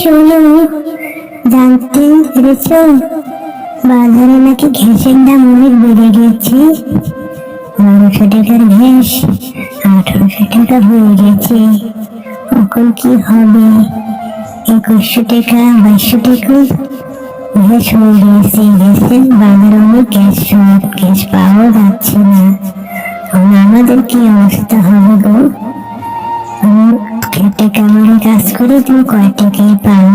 শোনো জানতে পেরেছ? বাজারে নাকি ঘ্যাসের দাম অনেক বেড়ে গেছে। বারোশো টাকার ঘ্যাস আঠারোশো টাকা হয়ে গেছে। এখন কি হবে? একুশশো টাকা, বাইশশো টাকা? গ্যাস হয়ে গেছে গ্যাসের বাজারে অনেক গ্যাস গ্যাস পাওয়া যাচ্ছে না। আমাদের কি অবস্থা হবে গো? খেটে কামারে কাজ করে তুমি কয় টাকাই পাও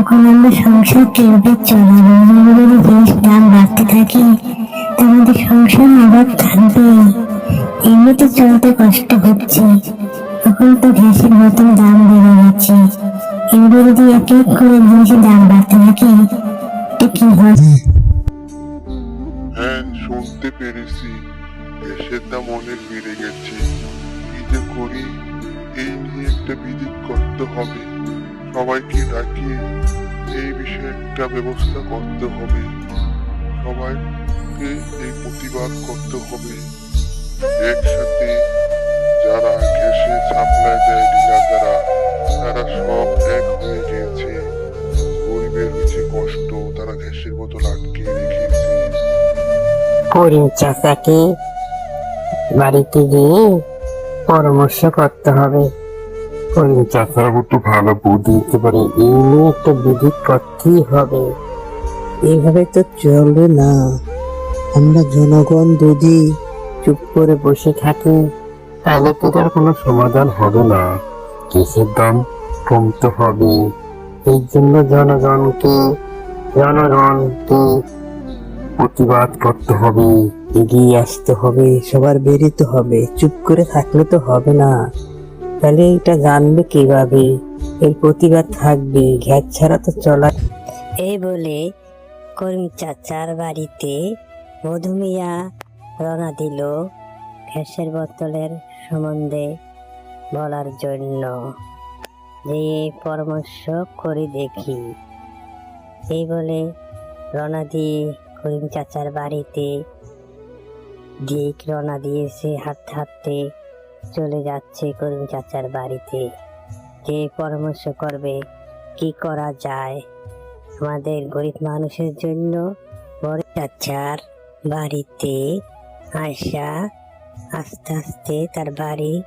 এখন আমরা সংসার কীভাবে চলাবো যদি জিনিস দাম বাড়তে থাকে। আমাদের সংসার আবার থাকবে এমনিতে চলতে কষ্ট হচ্ছে। এখন তো গ্যাসের মতন দাম বেড়ে গেছে। এবার যদি এক এক করে জিনিসের দাম বাড়তে থাকে। তো কি হবে হ্যাঁ শুনতে পেরেছি। গ্যাসের দাম অনেক বেড়ে গেছে। কি যে করি? একটা করতে হবে। সবাইকে ডাকিয়ে এই বিষয়ে একটা ব্যবস্থা করতে হবে। সবাইকে এই প্রতিবাদ করতে হবে। একসাথে যারা গ্যাসে সাপ্লাই দেয় ডিলার যারা তারা সব এক হয়ে গিয়েছে। গরিবের হচ্ছে কষ্ট তারা গ্যাসের বোতল আটকে রেখেছে। করিম চাচাকে বাড়িতে গিয়ে পরামর্শ করতে হবে। চাচার একটু ভালো বুদ্ধি দিতে পারে। এই নিয়ে একটা বিধি করতেই হবে। এভাবে তো চলবে না। আমরা জনগণ যদি চুপ করে বসে থাকি, তাহলে তো তার কোনো সমাধান হবে না। কিসের দাম কমতে হবে? এই জন্য জনগণকে জনগণকে প্রতিবাদ করতে হবে, এগিয়ে আসতে হবে, সবার বেরিতে হবে। চুপ করে থাকলে তো হবে না। তাহলে এটা জানবে কীভাবে? এর প্রতিবাদ থাকবে। ঘ্যাট ছাড়া তো চলা এই বলে করিম চাচার বাড়িতে মধুমিয়া রওনা দিল গ্যাসের বোতলের সম্বন্ধে বলার জন্য। যে পরামর্শ করে দেখি। এই বলে রওনা দিয়ে করিম চাচার বাড়িতে দিক রওনা দিয়েছে হাঁটতে হাঁটতে চলে যাচ্ছে করিম চাচার বাড়িতে। যে পরামর্শ করবে? কি করা যায়? আমাদের গরিব মানুষের জন্য বড় চাচার বাড়িতে আয়সা আস্তে আস্তে তার বাড়ি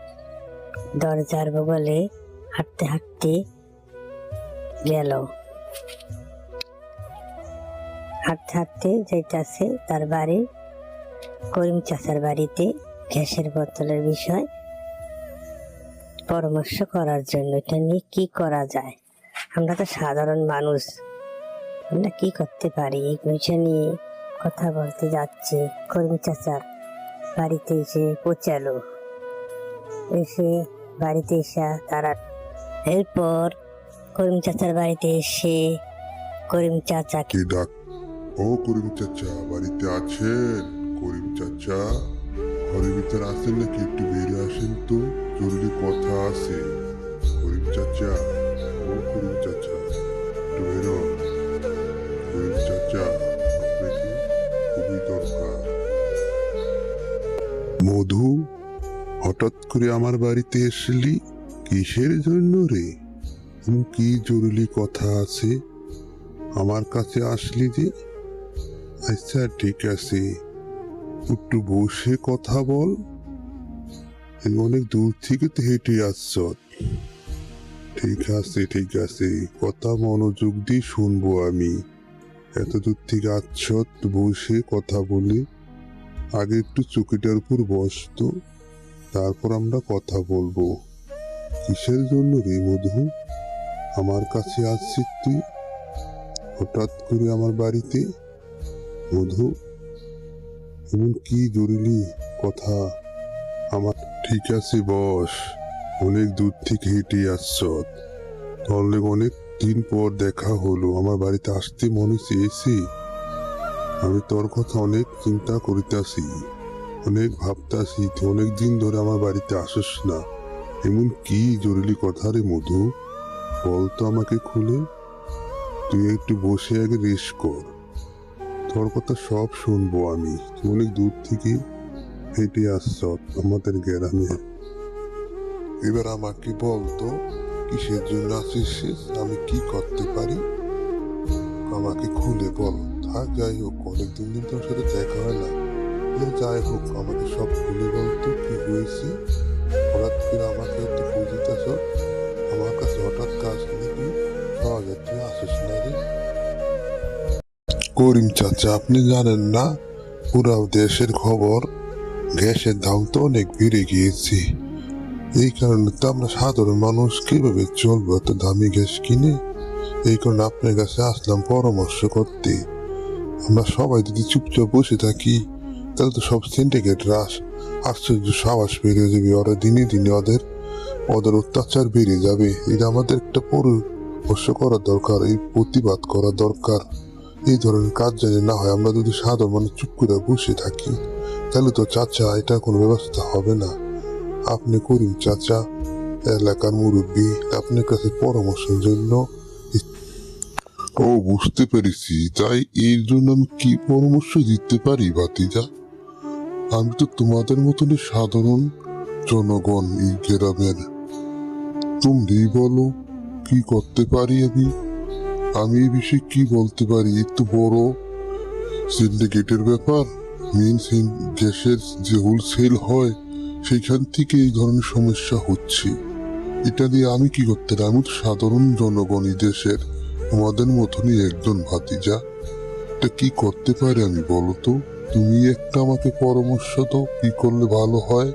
দরজার বগলে হাঁটতে হাঁটতে গেল। হাঁটতে হাঁটতে যাইতাছে তার বাড়ি করিম চাচার বাড়িতে গ্যাসের বোতলের বিষয় পরামর্শ করার জন্য এটা নিয়ে কি করা যায়? আমরা তো সাধারণ মানুষ। আমরা কি করতে পারি? এই বিষয় নিয়ে কথা বলতে যাচ্ছে। কর্মী চাচার বাড়িতে এসে পৌঁছালো। এসে বাড়িতে এসে তারা এরপর করিম চাচার বাড়িতে এসে করিম চাচা কে ডাক? ও করিম চাচা, বাড়িতে আছেন? করিম চাচা ঘরের ভিতর আসেন নাকি? একটু বেরিয়ে আসেন তো। জরুরি কথা আছে। করিম চাচা, ও করিম চাচা একটু বেরো করিম চাচা, আপনাকে খুবই দরকার। মধু, হঠাৎ করে আমার বাড়িতে এসলি? কিসের জন্য রে? কি জরুরি কথা আছে? আমার কাছে আসলি যে? আচ্ছা ঠিক আছে। একটু বসে কথা বল। এই অনেক দূর থেকে তো হেঁটে আসছ। ঠিক আছে ঠিক আছে। কথা মনোযোগ দিয়ে শুনব আমি। এত দূর থেকে আসছ বসে কথা বলে, আগে একটু চুকিটার উপর বসতো তারপর আমরা কথা বলব। কিসের জন্য রে মধু? আমার কাছে আসছিস তুই? হঠাৎ করে আমার বাড়িতে? মধু, এমন কি জরুরি কথা? আমার ঠিক আছে বস। অনেক দূর থেকে হেঁটে আসছ। তাহলে অনেক দিন পর দেখা হলো। আমার বাড়িতে আসতে মনে চেয়েছি। আমি তোর কথা অনেক চিন্তা করিতেছি। অনেক ভাবতাছি তুই অনেক দিন ধরে আমার বাড়িতে আসিস না। এমন কি জরুরি কথা রে মধু? বলতো আমাকে খুলে। তুই একটু বসে আগে রেস্ট কর। তোর কথা সব শুনব আমি। অনেক দূর থেকে হেঁটে আসছ, আমাদের গ্রামে। এবার আমাকে বলতো কিসের জন্য আসিস আমি কি করতে পারি? আমাকে খুলে বল। আর যাই হোক, অনেকদিন দিন তোর সাথে দেখা হয় না। যাই হোক, আমাকে সব খুলে বলতো কি হয়েছে? হঠাৎ করে আমাকে এত খুঁজিতেছ আমার কাছে হঠাৎ কাজ নাকি সহজে তুই আসিস না রে। করিম চাচা, আপনি জানেন না? পুরো দেশের খবর। গ্যাসের দাম তো অনেক বেড়ে গিয়েছে। এই কারণে তো আমরা সাধারণ মানুষ, কীভাবে চলবো এত দামি গ্যাস কিনে? এই কারণে আপনার কাছে আসলাম পরামর্শ করতে। আমরা সবাই যদি চুপচাপ বসে থাকি, তাহলে তো সব সিন্ডিকেট রাস আশ্চর্য সাহস বেড়ে যাবে ওরা দিনে দিনে ওদের ওদের অত্যাচার বেড়ে যাবে। এটা আমাদের একটা পরামর্শ করা দরকার, এই প্রতিবাদ করা দরকার। এই ধরনের কাজ জানি না হয়, আমরা যদি সাধারণ মানুষ চুপ করে বসে থাকি। তাহলে তো চাচা, এটা কোনো ব্যবস্থা হবে না। আপনি করিম চাচা, এলাকার মুরব্বী, আপনার কাছে পরামর্শের জন্য। ও, বুঝতে পেরেছি। তাই এর জন্য আমি কি পরামর্শ দিতে পারি, ভাতিজা? আমি তো তোমাদের মতনই সাধারণ জনগণ এই গ্রামের। তুমি বলো, কি করতে পারি আমি? আমি এই বিষয়ে কি বলতে পারি? একটু বড় সিন্ডিকেটের ব্যাপার? মেন গ্যাসের যে হোলসেল হয়, সেইখান থেকে এই ধরনের সমস্যা হচ্ছে। এটা দিয়ে আমি কি করতে পারি? আমি তো সাধারণ জনগণ দেশের। তোমাদের মতনই একজন ভাতিজা। এটা কি করতে পারি আমি বলো তো? তুমি একটা আমাকে পরামর্শ দাও, কি করলে ভালো হয়?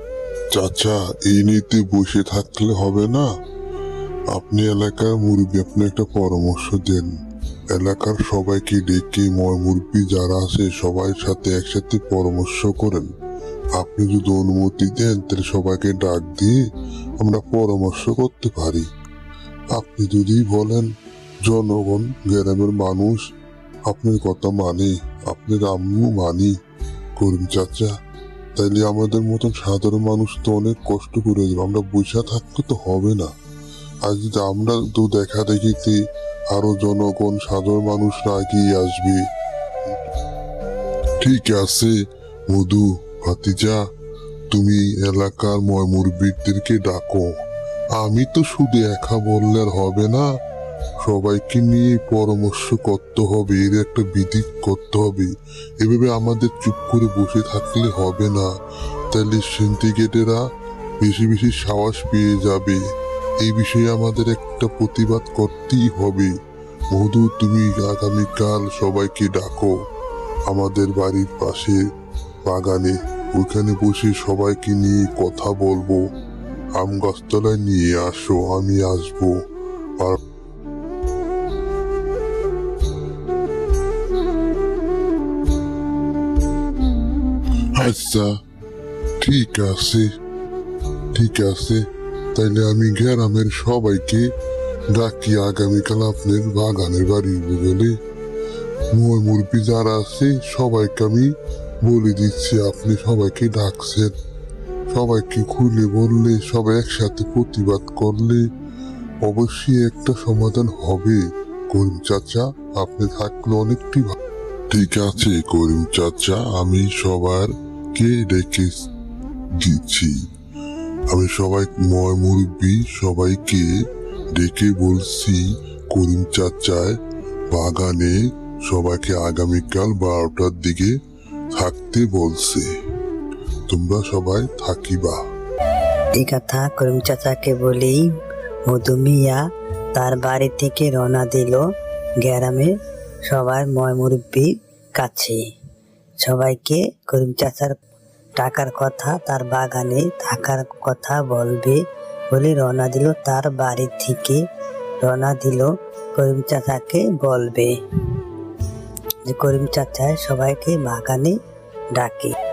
চাচা, এই নিতে বসে থাকলে হবে না। আপনি এলাকার মুরব্বী, আপনি একটা পরামর্শ দেন। এলাকার সবাইকে ডেকে ময় যারা আছে সবাই সাথে একসাথে পরামর্শ করেন। আপনি যদি অনুমতি দেন, তাহলে সবাইকে ডাক দিয়ে আমরা পরামর্শ করতে পারি। আপনি যদি বলেন, জনগণ গ্রামের মানুষ আপনার কথা মানে আপনার আম্মু মানি, করিম চাচা, তাইলে আমাদের মতন সাধারণ মানুষ তো অনেক কষ্ট করে যাবে আমরা বসে থাকতে তো হবে না। আর যদি আমরা তো দেখা দেখিতে আরও জনগণ, সাধারণ মানুষরা এগিয়ে আসবে। ঠিক আছে, মধু, ভাতিজা, তুমি এলাকার ময় মুরব্বীদেরকে ডাকো। আমি তো শুধু একা বললে হবে না, সবাইকে নিয়ে পরামর্শ করতে হবে, এর একটা বিধি করতে হবে। এভাবে আমাদের চুপ করে বসে থাকলে হবে না। তাহলে সিন্ডিকেটেরা বেশি বেশি সাহস পেয়ে যাবে। এই বিষয়ে আমাদের একটা প্রতিবাদ করতেই হবে। মধু, তুমি আগামীকাল সবাইকে ডাকো। আমাদের বাড়ির পাশে বাগানে। ওইখানে বসে সবাইকে নিয়ে কথা বলব। আম গাছতলায় নিয়ে আসো, আমি আসব। আর আচ্ছা ঠিক আছে। ঠিক আছে। তাইলে আমি গ্রামের সবাইকে ডাকি আগামীকাল আপনার বাগানের বাড়ি বুঝলে। মই মুরগি যারা আছে, সবাইকে আমি বলে দিচ্ছি, আপনি সবাইকে ডাকছেন। সবাইকে খুলে বললে, সবাই একসাথে প্রতিবাদ করলে অবশ্যই একটা সমাধান হবে। করিম চাচা, আপনি থাকলে অনেকটি ঠিক আছে করিম চাচা, আমি সবারকে ডেকে দিচ্ছি। আমি সবাই ময় মুরব্বী, সবাইকে ডেকে বলছি, করিম চাচায়, বাগানে সবাইকে আগামীকাল বারোটার দিকে থাকতে বলছে। তোমরা সবাই থাকিবা। এই কথা করিম চাচাকে বলেই মধুমিয়া তার বাড়ি থেকে রওনা দিল গ্রামে সবার ময় মুরব্বীর কাছে। সবাইকে করিম চাচার টাকার কথা, তার বাগানে থাকার কথা বলবে বলে রওনা দিল। তার বাড়ি থেকে রওনা দিল করিম চাচাকে বলবে যে, করিম চাচায় সবাইকে বাগানে ডাকে।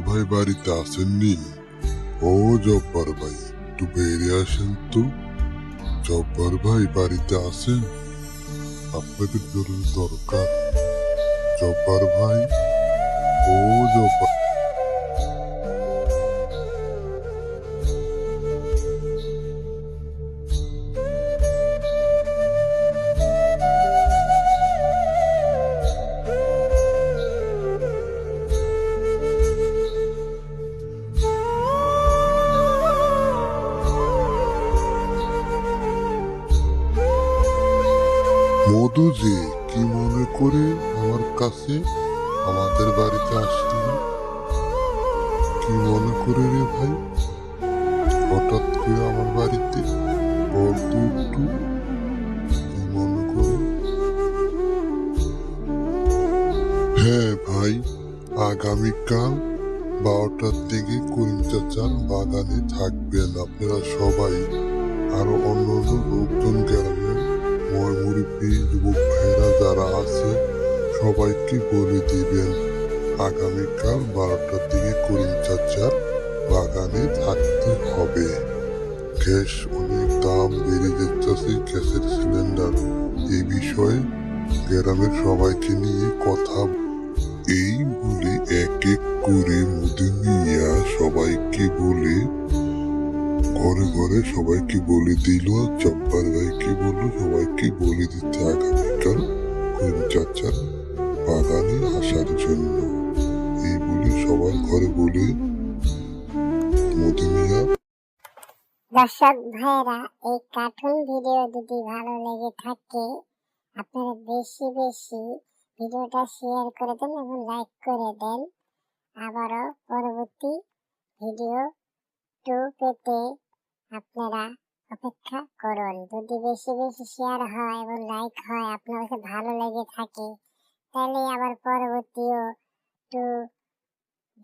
ভাই বাড়িতে আসেননি? ও জব্বার ভাই, একটু বেরিয়ে আসেন তো। জব্বার ভাই বাড়িতে আসেন? আপনাদের জরুরি দরকার। জব্বার ভাই, ও জব্বার করে রে ভাই। হঠাৎ করে আমার বাড়িতে বল একটু মনে করে? হ্যাঁ ভাই, আগামীকাল বারোটার দিকে করিম চাচার বাগানে থাকবেন আপনারা সবাই। আরও অন্যান্য লোকজন গ্রামের ময় মুরব্বী যুবক ভাইরা যারা আছে, সবাইকে বলে দিবেন, আগামীকাল বারোটার দিকে করিম চাচার বাগানে থাকতে হবে। গ্যাস অনেক দাম বেড়ে যাচ্ছে, গ্যাসের সিলিন্ডার। এই বিষয়ে গ্রামের সবাইকে নিয়ে কথা এই বলে এক এক করে মুদে নিয়া সবাইকে বলে, ঘরে ঘরে সবাইকে বলে দিল, জব্বার ভাইকে বলল, সবাইকে বলে দিতে আগামীকাল কোন চাচার বাগানে আসার জন্য। এই বলে সবার ঘরে বলে দর্শক ভাইরা এই কার্টুন ভিডিও যদি ভালো লেগে থাকে, আপনারা বেশি বেশি ভিডিওটা শেয়ার করে দেন এবং লাইক করে দেন। আবারও পরবর্তী ভিডিও টু পেতে আপনারা অপেক্ষা করুন। যদি বেশি বেশি শেয়ার হয় এবং লাইক হয়, আপনার কাছে ভালো লেগে থাকে, তাহলে আবার পরবর্তীও two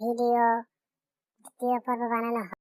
video tío por Urbana los